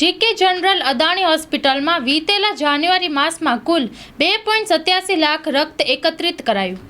GK general Adani હોસ્પિટલમાં વીતેલા જાન્યુઆરી માસમાં કુલ બે પોઈન્ટ સત્યાસી લાખ રક્ત એકત્રિત કરાયું.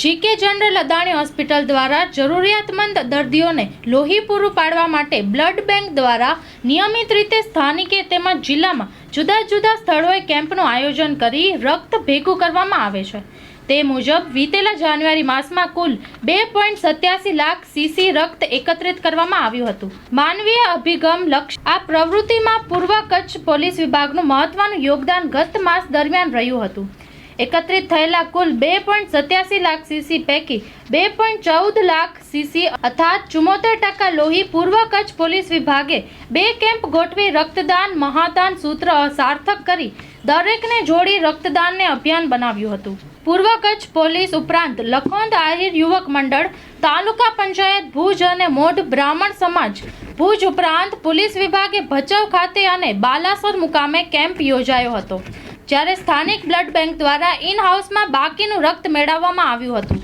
જીકે જનરલ અદાણી હોસ્પિટલ દ્વારા જરૂરિયાતમંદ દર્દીઓને લોહી પૂરું પાડવા માટે બ્લડ બેંક દ્વારા નિયમિત રીતે સ્થાનિકે તેમજ જિલ્લામાં જુદા જુદા સ્થળોએ કેમ્પનું આયોજન કરી રક્ત ભેગું કરવામાં આવે છે. તે મુજબ વીતેલા જાન્યુઆરી માસમાં કુલ બે પોઈન્ટ સત્યાસી લાખ સીસી રક્ત એકત્રિત કરવામાં આવ્યું હતું. માનવીય અભિગમ લક્ષ આ પ્રવૃત્તિમાં પૂર્વ કચ્છ પોલીસ વિભાગનું મહત્વનું યોગદાન ગત માસ દરમિયાન રહ્યું હતું. એકત્રિત થયેલા કુલ બે પોઈન્ટ સત્યાસી લાખ સીસી પૈકી બે પોઈન્ટ ચૌદ લાખ સીસી અર્થાત ચુમ્મોતેર ટકા લોહી પૂર્વ કચ્છ પોલીસ વિભાગે બે કેમ્પ ગોઠવી રક્તદાન, મહાદાન સૂત્ર સાર્થક કરી દરેકને જોડી રક્તદાનને અભિયાન બનાવ્યું હતું. પૂર્વ કચ્છ પોલીસ ઉપરાંત લખોંદ આહિર યુવક મંડળ, તાલુકા પંચાયત ભુજ અને મોઢ બ્રાહ્મણ સમાજ, ભુજ ઉપરાંત પોલીસ વિભાગે ભચાઉ ખાતે અને બાલાસર મુકામે કેમ્પ યોજાયો હતો, જ્યારે સ્થાનિક બ્લડ બેંક દ્વારા ઇન હાઉસમાં બાકીનું રક્ત મેળવવામાં આવ્યું હતું.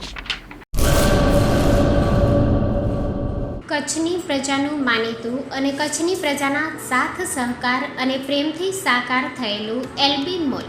કચ્છની પ્રજાનું માનીતું અને કચ્છની પ્રજાના સાથ સહકાર અને પ્રેમથી સાકાર થયેલું એલબી મોલ.